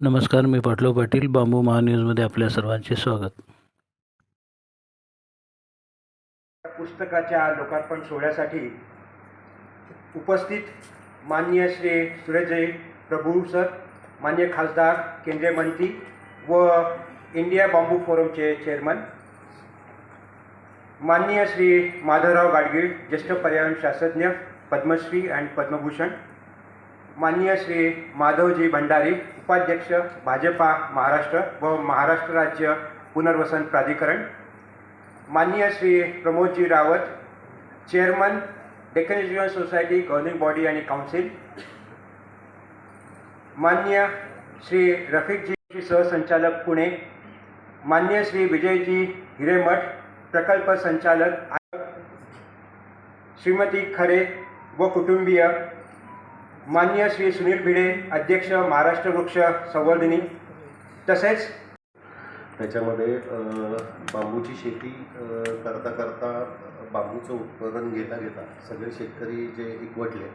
नमस्कार मी पाटलो पाटील बांबू महान्यूजमध्ये आपल्या सर्वांचे स्वागत. पुस्तकाच्या लोकार्पण सोहळ्यासाठी उपस्थित माननीय श्री सुरेजय प्रभू सर मान्य खासदार केंद्रीय मंत्री व इंडिया बांबू फोरमचे चेअरमन माननीय श्री माधवराव गाडगीळ ज्येष्ठ पर्यावरण शास्त्रज्ञ पद्मश्री अँड पद्मभूषण माननीय श्री माधवजी भंडारी उपाध्यक्ष भाजपा महाराष्ट्र व महाराष्ट्र राज्य पुनर्वसन प्राधिकरण. माननीय Shri Pramodji Rawat chairman Deccan education society governing body आणि काउन्सिल. मान्य श्री रफिकजी सहसंचालक पुणे. मान्य श्री विजयजी हिरेमठ प्रकल्प संचालक श्रीमती खरे व कुटुंबीय मान्य श्री सुनील भिडे अध्यक्ष महाराष्ट्र वृक्ष संवर्धिनी तसेच त्याच्यामध्ये बांबूची शेती करता करता बांबूचं उत्पादन घेता घेता सगळे शेतकरी जे एकवटले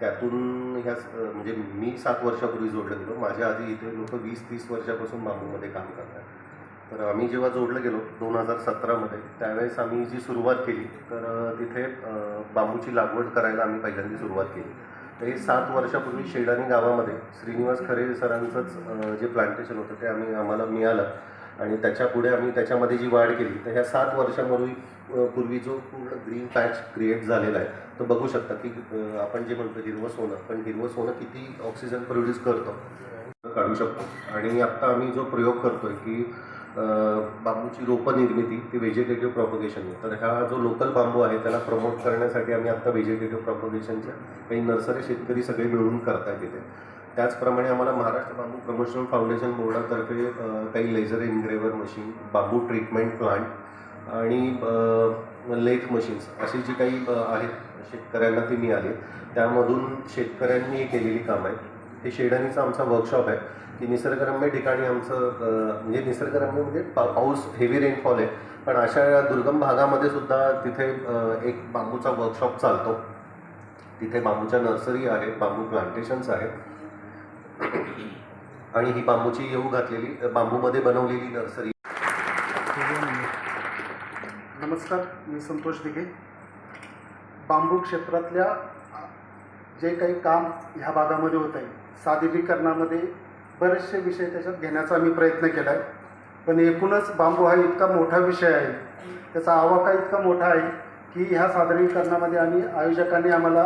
त्यातून ह्या म्हणजे मी सात वर्षापूर्वी जोडलं गेलो. माझ्या आधी इथे लोक वीस तीस वर्षापासून बांबूमध्ये काम करतात. तर आम्ही जेव्हा जोडलं गेलो दोन हजार सतरामध्ये त्यावेळेस आम्ही जी सुरुवात केली तर तिथे बांबूची लागवड करायला आम्ही पहिल्यांदा सुरुवात केली. तर हे सात वर्षापूर्वी शेडानी गावामध्ये श्रीनिवास खरे सरांचंच जे प्लांटेशन होतं ते आम्ही आम्हाला मिळालं. आणि त्याच्या पुढे आम्ही त्याच्यामध्ये जी वाढ केली तर ह्या सात वर्षापूर्वी पूर्वी जो पूर्ण ग्रीन पॅच क्रिएट झालेला आहे तो बघू शकता की आपण जे म्हणतो हिरवं सोनं पण हिरवं सोनं किती ऑक्सिजन प्रोड्यूस करतो काढू शकतो. आणि आत्ता आम्ही जो प्रयोग करतोय की बांबूची रोपं निर्मिती ती व्हेजिटेटिव्ह प्रॉपोगेशन तर हा जो लोकल बांबू आहे त्याला प्रमोट करण्यासाठी आम्ही आत्ता व्हेजिटेटिव्ह प्रॉपोगेशनच्या काही नर्सरी शेतकरी सगळे मिळून करतायत तिथे त्याचप्रमाणे आम्हाला महाराष्ट्र बांबू प्रमोशनल फाउंडेशन बोर्डातर्फे काही laser engraver machine bamboo treatment plant आणि लेथ मशीन्स अशी जी काही आहेत शेतकऱ्यांना ती मिळाली. त्यामधून शेतकऱ्यांनी केलेली काम आहे हे शेडानीचा आमचा वर्कशॉप आहे की निसर्गरम्य ठिकाणी आमचं म्हणजे निसर्गरम्य म्हणजे पा पाऊस हेवी रेनफॉल आहे. पण अशा दुर्गम भागामध्ये सुद्धा तिथे एक बांबूचा वर्कशॉप चालतो. तिथे बांबूच्या नर्सरी आहेत बांबू प्लांटेशन्स आहेत. आणि ही बांबूची येऊ घातलेली बांबूमध्ये बनवलेली नर्सरी नमस्कार मी संतोष दिघे. बांबू क्षेत्रातल्या जे काही काम ह्या भागामध्ये होत आहे सादरीकरणामध्ये बरेचसे विषय त्याच्यात घेण्याचा मी प्रयत्न केला आहे पण एकूणच बांबू हा इतका मोठा विषय आहे. त्याचा आवाका इतका मोठा आहे की ह्या सादरीकरणामध्ये आणि आयोजकांनी आम्हाला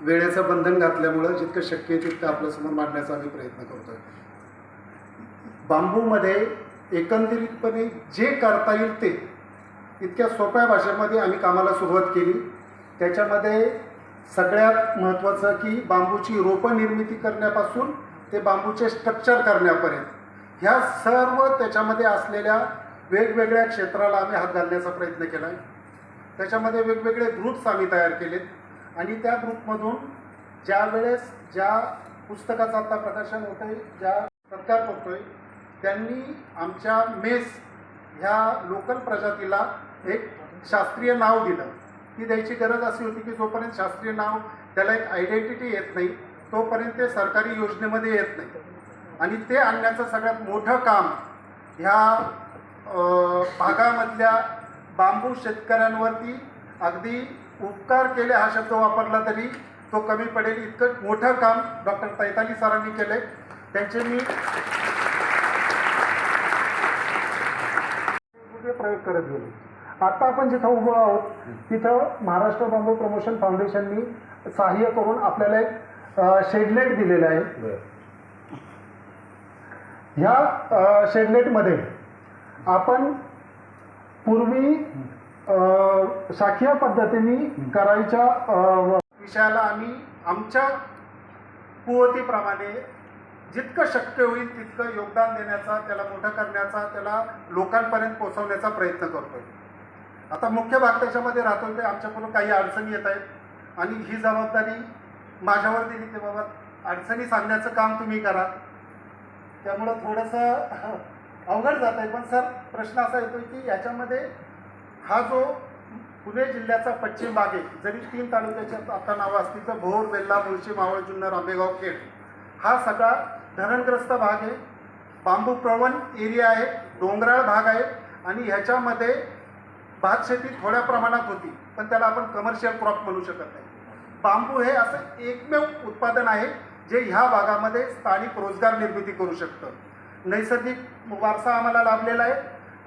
वेळेचं बंधन घातल्यामुळं जितकं शक्य आहे तितकं आपल्यासमोर मांडण्याचा आम्ही प्रयत्न करतो आहे बांबूमध्ये एकंदरीतपणे जे करता येईल ते इतक्या सोप्या भाषेमध्ये आम्ही कामाला सुरुवात केली. त्याच्यामध्ये सगळ्यात महत्त्वाचं की बांबूची रोपं निर्मिती करण्यापासून ते बांबूचे स्ट्रक्चर करण्यापर्यंत. ह्या सर्व त्याच्यामध्ये असलेल्या वेगवेगळ्या क्षेत्राला आम्ही हात घालण्याचा प्रयत्न केला आहे त्याच्यामध्ये वेगवेगळे ग्रुप्स आम्ही तयार केलेत. आणि त्या ग्रुपमधून ज्या वेळेस ज्या पुस्तकाचं आता प्रकाशन होतं आहे ज्या सत्कार आहे त्यांनी आमच्या मेस ह्या लोकल प्रजातीला एक शास्त्रीय नाव दिलं. ती द्यायची गरज अशी होती की जोपर्यंत शास्त्रीय नाव त्याला एक आयडेंटिटी येत नाही तोपर्यंत ते सरकारी योजनेमध्ये येत नाही. आणि ते आणण्याचं सगळ्यात मोठं काम ह्या भागामधल्या बांबू शेतकऱ्यांवरती अगदी उपकार केले हा शब्द वापरला तरी तो कमी पडेल. इतकं मोठं काम डॉक्टर तैताली सरांनी केले त्यांचे मी प्रयोग करत गेलो. आता आपण जिथं उभं आहोत तिथं महाराष्ट्र बांबू प्रमोशन फाउंडेशननी सहाय्य करून आपल्याला एक शेडलेट दिलेलं आहे. ह्या शेडलेटमध्ये आपण पूर्वी शाखीय पद्धतीने करायच्या विषयाला आम्ही आमच्या कुवतीप्रमाणे जितकं शक्य होईल तितकं योगदान देण्याचा त्याला मोठं करण्याचा त्याला लोकांपर्यंत पोहोचवण्याचा प्रयत्न करतोय. आता मुख्य भाग त्याच्यामध्ये राहतोय ते आमच्याकडून काही अडचणी येत आहेत. आणि ही जबाबदारी माझ्यावर दिली की बाबा अडचणी सांगण्याचं काम तुम्ही करा. त्यामुळं थोडंसं अवघड जात आहे. पण सर प्रश्न असा येतो की याच्यामध्ये हा जो पुणे जिल्ह्याचा पश्चिम भाग आहे जरी तीन तालुक्याच्या आता नावं असतील तर भोर बेल्ला मुळशी मावळ जुन्नर आंबेगाव खेड हा सगळा धरणग्रस्त भाग आहे. बांबू प्रवण एरिया आहे डोंगराळ भाग आहे. आणि ह्याच्यामध्ये भात शेती थोड्या प्रमाणात होती पण त्याला आपण कमर्शियल क्रॉप म्हणू शकत नाही. बांबू हे असं एकमेव उत्पादन आहे जे ह्या भागामध्ये स्थानिक रोजगार निर्मिती करू शकतं. नैसर्गिक वारसा आम्हाला लाभलेला आहे.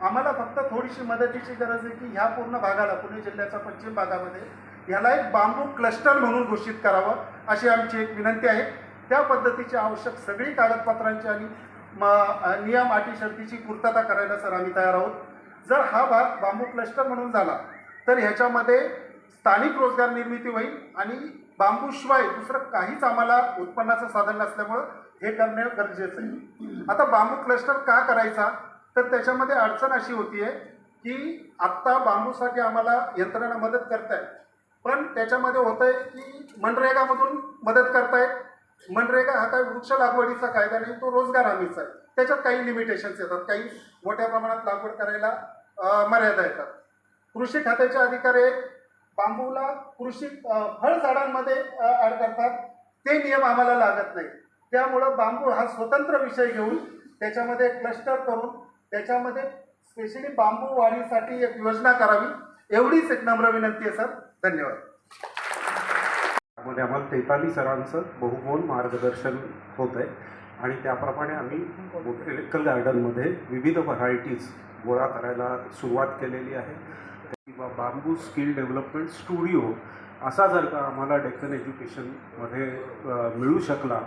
आम्हाला फक्त थोडीशी मदतीची गरज आहे की ह्या पूर्ण भागाला पुणे जिल्ह्याच्या पश्चिम भागामध्ये ह्याला एक बांबू क्लस्टर म्हणून घोषित करावं अशी आमची एक विनंती आहे. त्या पद्धतीची आवश्यक सगळी कागदपत्रांची आणि म नियम अटी शर्तीची पूर्तता करायला सर आम्ही तयार आहोत. जर हा भाग बांबू क्लस्टर म्हणून झाला तर ह्याच्यामध्ये स्थानिक रोजगार निर्मिती होईल आणि बांबूशिवाय दुसरं काहीच आम्हाला उत्पन्नाचं साधन नसल्यामुळं हे करणे गरजेचं आहे. आता बांबू क्लस्टर का करायचा? तर त्याच्यामध्ये अडचण अशी होती आहे की आत्ता बांबूसाठी आम्हाला यंत्रणा मदत करतायत. पण त्याच्यामध्ये होतं आहे की मनरेगामधून मदत करतायत. मनरेगा हा काही वृक्ष लागवडीचा कायदा नाही तो रोजगार हमीचा आहे. त्याच्यात काही लिमिटेशन्स येतात. काही मोठ्या प्रमाणात लागवड करायला मर्यादा येतात. कृषी खात्याचे अधिकारी बांबूला कृषी फळझाडांमध्ये ॲड करतात. ते नियम आम्हाला लागत नाही त्यामुळं बांबू हा स्वतंत्र विषय घेऊन त्याच्यामध्ये क्लस्टर करून त्याच्यामध्ये स्पेशली बांबू वाढीसाठी एक योजना करावी एवढीच एक नम्र विनंती आहे सर. धन्यवाद. त्यामध्ये आम्हाला तेताली सरांचं बहुमोल मार्गदर्शन होत आहे आणि त्याप्रमाणे आम्ही इलेक्ट्रिकल गार्डनमध्ये विविध व्हरायटीज गोळा करायला सुरुवात केलेली आहे. किंवा बांबू स्किल डेव्हलपमेंट स्टुडिओ असा जर का आम्हाला डेक्कन एज्युकेशनमध्ये मिळू शकला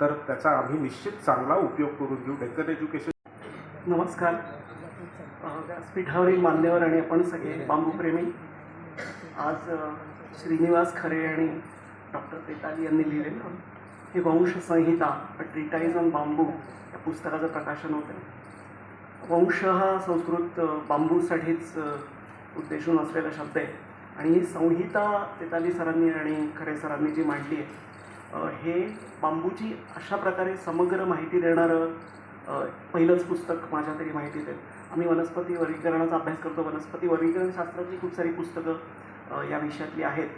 तर त्याचा आम्ही निश्चित चांगला उपयोग करून घेऊ डेक्कन एज्युकेशन नमस्कार. व्यासपीठावरील मान्यवर आणि आपण सगळे बांबूप्रेमी आज श्रीनिवास खरे आणि डॉक्टर तेताली यांनी लिहिलेलं हे वंश संहिता अ ट्रिटाईज ऑन बांबू या पुस्तकाचं प्रकाशन होतं. वंश हा संस्कृत बांबूसाठीच उद्देशून असलेला शब्द आहे. आणि ही संहिता तेताली सरांनी आणि खरे सरांनी जी मांडली आहे हे बांबूची अशा प्रकारे समग्र माहिती देणारं पहिलंच पुस्तक माझ्या तरी माहितीत आहे. आम्ही वनस्पती वर्गीकरणाचा अभ्यास करतो. वनस्पती वर्गीकरण शास्त्रातली खूप सारी पुस्तकं या विषयातली आहेत.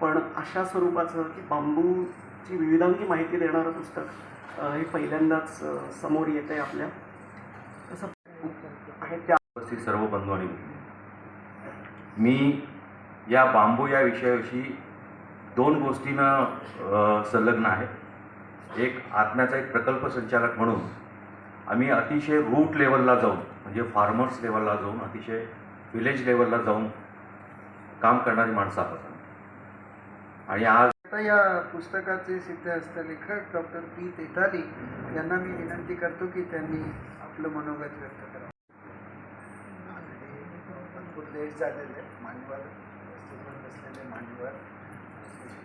पण अशा स्वरूपाचं की बांबू बांबूची विविधांगी माहिती देणारं पुस्तक हे पहिल्यांदाच समोर येत आहे आपल्या. तसं आहे त्या उपस्थित सर्व बंधू आणि मी या बांबू या विषयाविषयी दोन गोष्टीनं संलग्न आहे. एक आत्म्याचा एक प्रकल्प संचालक म्हणून आम्ही अतिशय रूट लेवलला जाऊन म्हणजे फार्मर्स लेवलला जाऊन अतिशय विलेज लेवलला जाऊन काम करणारी माणसं आहोत. आणि आज आता या पुस्तकाचे सिद्धहस्त लेखक डॉक्टर पी तेताली यांना मी विनंती करतो की त्यांनी आपलं मनोगत व्यक्त करावं. भरपूर लेट झालेले मान्यवर स्टेजवर बसलेले मान्यवर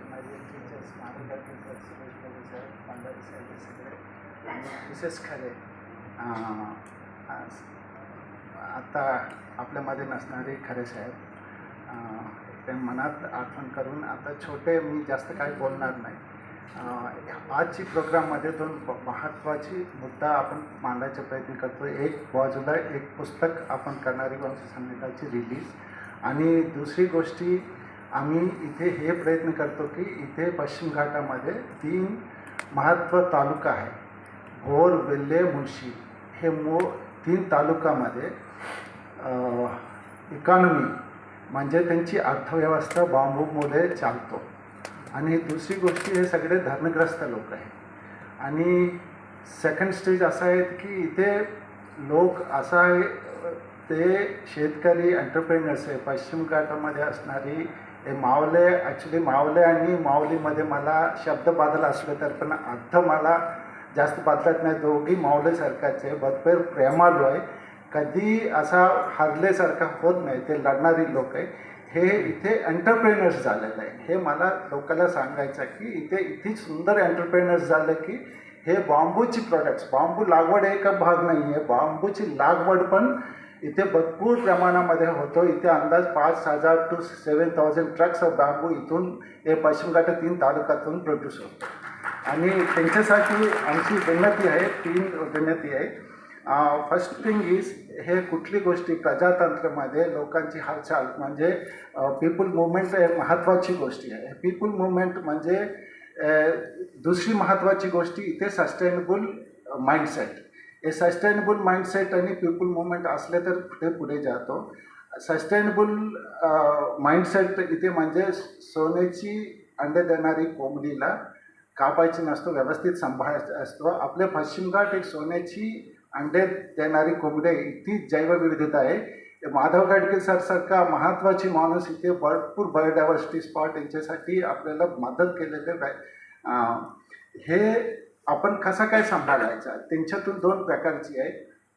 माझे टीचर्स मार्गदर्शक सुरेश साहेब पांढरे साहेब सगळे. विशेष खरे अं, आता आपल्यामध्ये नसणारे खरे साहेब. ते मनात आठवण करून आता छोटे मी जास्त काही बोलणार नाही. आजची प्रोग्राममध्ये दोन महत्त्वाची मुद्दा आपण मांडायचा प्रयत्न करतो. एक बाजूला एक पुस्तक आपण करणारी वंशसंहिताची रिलीज आणि दुसरी गोष्टी आम्ही इथे हे प्रयत्न करतो की इथे पश्चिम घाटामध्ये तीन महत्त्व तालुका आहे. भोर वेल्हे मुळशी. हे मो तीन तालुकामध्ये इकॉनॉमी म्हणजे त्यांची अर्थव्यवस्था बांबूमुळे चालतो. आणि दुसरी गोष्टी हे सगळे धर्मग्रस्त लोक आहे आणि सेकंड स्टेज असा आहे की इथे लोक असा आहे ते शेतकरी एंटरप्रेनर्स आहे. पश्चिम घाटामध्ये असणारी हे मावले ॲक्च्युली मावले आणि माऊलीमध्ये मला शब्द बदल असले तर पण अर्थ मला जास्त बदलत नाही. दोघी माऊलीसारखाचे भरपूर प्रेमालू आहे. कधी असा हरलेसारखा होत नाही ते लढणारी लोक आहे हे इथे एंटरप्रेनर्स झालेलं आहे. हे मला लोकांना सांगायचं आहे की इथे इथे सुंदर एंटरप्रेनर्स झालं की हे बांबूची प्रोडक्ट्स बांबू लागवड एक भाग नाही आहे बांबूची लागवड पण इथे भरपूर प्रमाणामध्ये होतो. इथे अंदाज पाच हजार two seven thousand trucks of bamboo इथून हे पश्चिम घाट तीन तालुक्यातून प्रोड्यूस होतो. आणि त्यांच्यासाठी आमची विनंती आहे तीन विनंती आहे. फर्स्ट थिंग इज हे कुठली गोष्टी प्रजातंत्रमध्ये लोकांची हालचाल म्हणजे पीपल मुवमेंट हे महत्त्वाची गोष्टी आहे. पीपल मुवमेंट म्हणजे दुसरी महत्त्वाची गोष्टी इथे सस्टेनेबल माइंडसेट हे सस्टेनेबल माइंडसेट आणि पीपल मुवमेंट असले तर ते पुढे जातो? सस्टेनेबल माइंडसेट इथे म्हणजे सोन्याची अंडे देणारी कोंबडीला कापायची नसतो व्यवस्थित सांभाळायचा असतो. आपले पश्चिम घाट एक सोन्याची अंडे देणारी कोंबडे इतकी जैवविविधता आहे. माधव गाडगे सरसारखा महत्त्वाची माणूस इथे भरपूर बायोडायव्हर्सिटी स्पॉट यांच्यासाठी आपल्याला मदत केलेले आहे. हे आपण कसं काय सांभाळायचा? त्यांच्यातून दोन प्रकारची आहे.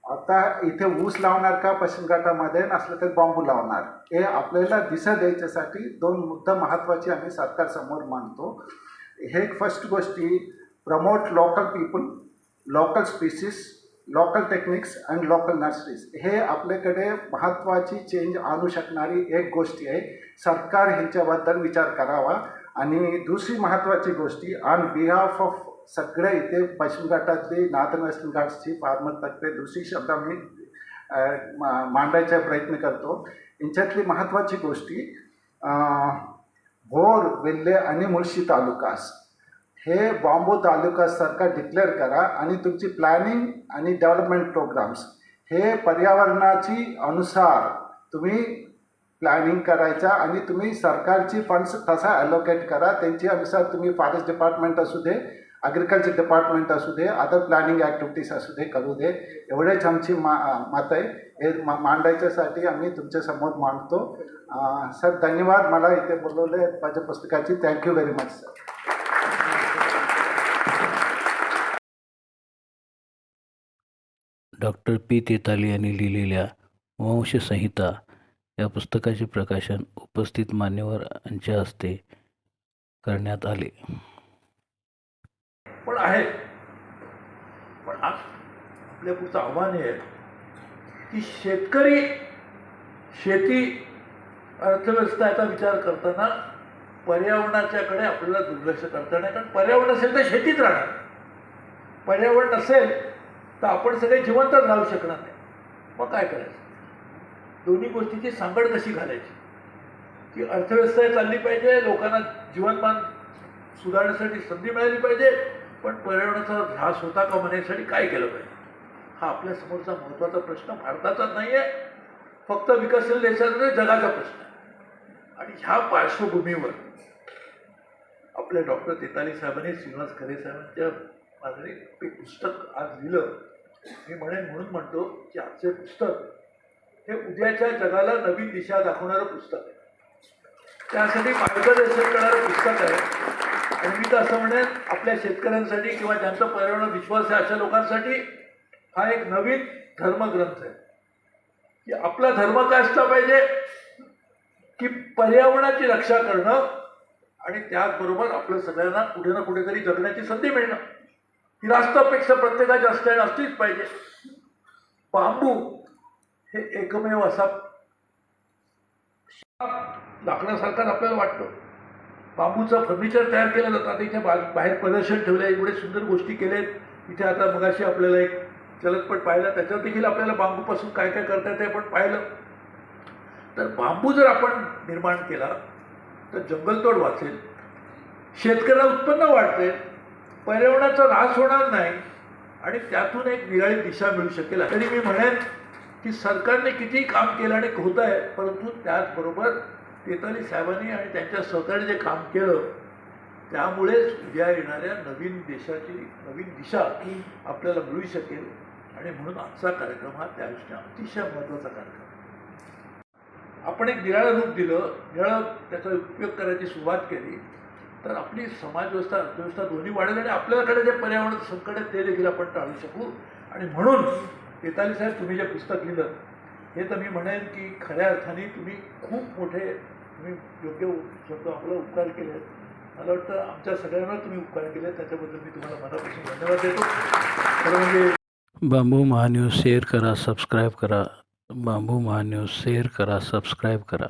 आता इथे ऊस लावणार का पश्चिम घाटामध्ये? नसलं तर बांबू लावणार. हे आपल्याला दिशा द्यायच्यासाठी दोन मुद्दा महत्त्वाचे आम्ही सरकारसमोर मांडतो. हे फर्स्ट गोष्टी promote local people local species local techniques and local nurseries हे आपल्याकडे महत्त्वाची चेंज आणू शकणारी एक गोष्टी आहे. सरकार ह्यांच्याबद्दल विचार करावा. आणि दुसरी महत्त्वाची गोष्टी ऑन बिहाफ ऑफ सगळे इथे पश्चिम घाटातले नॉर्थन वेस्टर्न घाट्सची फार्मर तर्फे दुसरी शब्द मी मा- मांडायचा प्रयत्न करतो. यांच्यातली महत्त्वाची गोष्टी भोर वेल्हे आणि मुळशी तालुकास हे बांबू तालुका सरकार डिक्लेअर करा आणि तुमची प्लॅनिंग आणि डेव्हलपमेंट प्रोग्राम्स हे पर्यावरणाची अनुसार तुम्ही प्लॅनिंग करायचा आणि तुम्ही सरकारची फंड्स तसा ॲलोकेट करा त्यांची अनुसार तुम्ही फॉरेस्ट डिपार्टमेंट असू दे ॲग्रिकल्चर डिपार्टमेंट असू दे अदर प्लॅनिंग ॲक्टिव्हिटीज असू दे करू दे. एवढेच आमची मा मत आहे. हे मा मांडायच्यासाठी आम्ही तुमच्यासमोर मांडतो. सर धन्यवाद. मला इथे बोलवले माझ्या पुस्तकाची. Thank you very much sir doctor P तेताली यांनी लिहिलेल्या वंशसंहिता या पुस्तकाचे प्रकाशन उपस्थित मान्यवरांच्या हस्ते करण्यात आले. पण आहे. पण आज आपल्या पुढचं आव्हान आहे की शेतकरी शेती अर्थव्यवस्था याचा विचार करताना पर्यावरणाच्याकडे आपल्याला दुर्लक्ष करता नाही. कारण पर्यावरण असेल तर शेतीच राहणार. पर्यावरण नसेल तर आपण सगळे जिवंतच राहू शकणार नाही. मग काय करायचं? दोन्ही गोष्टीची सांगड कशी घालायची? की अर्थव्यवस्था चालली पाहिजे लोकांना जीवनमान सुधारण्यासाठी संधी मिळाली पाहिजे पण पर्यावरणाचा ऱ्हास होता का म्हणण्यासाठी काय केलं पाहिजे? हा आपल्या समोरचा महत्त्वाचा प्रश्न भारताचाच नाही आहे फक्त विकसशील देशाचा नाही, जगाचा प्रश्न आहे. आणि ह्या पार्श्वभूमीवर आपल्या डॉक्टर तेताली साहेबांनी श्रीनिवास खरे साहेबांच्या मागणी एक पुस्तक आज लिहिलं. मी म्हणेन म्हणून म्हणतो की आजचे पुस्तक हे उद्याच्या जगाला नवीन दिशा दाखवणारं पुस्तक आहे. त्यासाठी मार्गदर्शन करणारं पुस्तक आहे. आणि मी तर असं म्हणेन आपल्या शेतकऱ्यांसाठी किंवा ज्यांचा पर्यावरण विश्वास आहे अशा लोकांसाठी हा एक नवीन धर्मग्रंथ आहे. की आपला धर्म काय असला पाहिजे? की पर्यावरणाची रक्षा करणं आणि त्याचबरोबर आपल्या सगळ्यांना कुठे ना कुठेतरी जगण्याची संधी मिळणं. ही राष्ट्रापेक्षा प्रत्येकाची असल्याने असलीच पाहिजे. बांबू हे एकमेव असा लाकडासारखाच आपल्याला वाटतो. बांबूचं फर्निचर तयार केलं जातं. आता इथे बा बाहेर प्रदर्शन ठेवलं आहे एवढे सुंदर गोष्टी केल्या आहेत इथे आता मगाशी आपल्याला एक चलतपट पाहिला. त्याच्यावर देखील आपल्याला बांबूपासून काय काय करता येतं आपण पाहिलं. तर बांबू जर आपण निर्माण केला तर जंगलतोड वाचेल. शेतकऱ्याला उत्पन्न वाढते. पर्यावरणाचा ऱ्हास होणार नाही आणि त्यातून एक निराळी दिशा मिळू शकेल. तरी मी म्हणेन की सरकारने कितीही काम केलं आणि होत आहे परंतु त्याचबरोबर तेताली साहेबांनी आणि त्यांच्या स्वतःने जे काम केलं त्यामुळेच उद्या येणाऱ्या नवीन देशाची नवीन दिशा आपल्याला मिळू शकेल. आणि म्हणून आजचा कार्यक्रम हा त्या दृष्टीने अतिशय महत्त्वाचा कार्यक्रम आपण एक निराळं रूप दिलं निराळं त्याचा उपयोग करायची सुरुवात केली. तर आपली समाजव्यवस्था अर्थव्यवस्था दोन्ही वाढेल आणि आपल्याकडे जे पर्यावरण संकट आहे ते देखील आपण टाळू शकू. आणि म्हणून येताली साहेब तुम्ही जे पुस्तक लिहिलं हे तर मी म्हणेन की खऱ्या अर्थाने तुम्ही खूप मोठे तुम्ही योग्य शब्द आपला उपकार केले. मला वाटतं आमच्या सगळ्यांना तुम्ही उपकार केले. त्याच्याबद्दल मी तुम्हाला मनापासून धन्यवाद देतो. खरं म्हणजे बांबू महान्यूज शेअर करा सबस्क्राईब करा. बांबू महान्यूज शेअर करा सबस्क्राईब करा.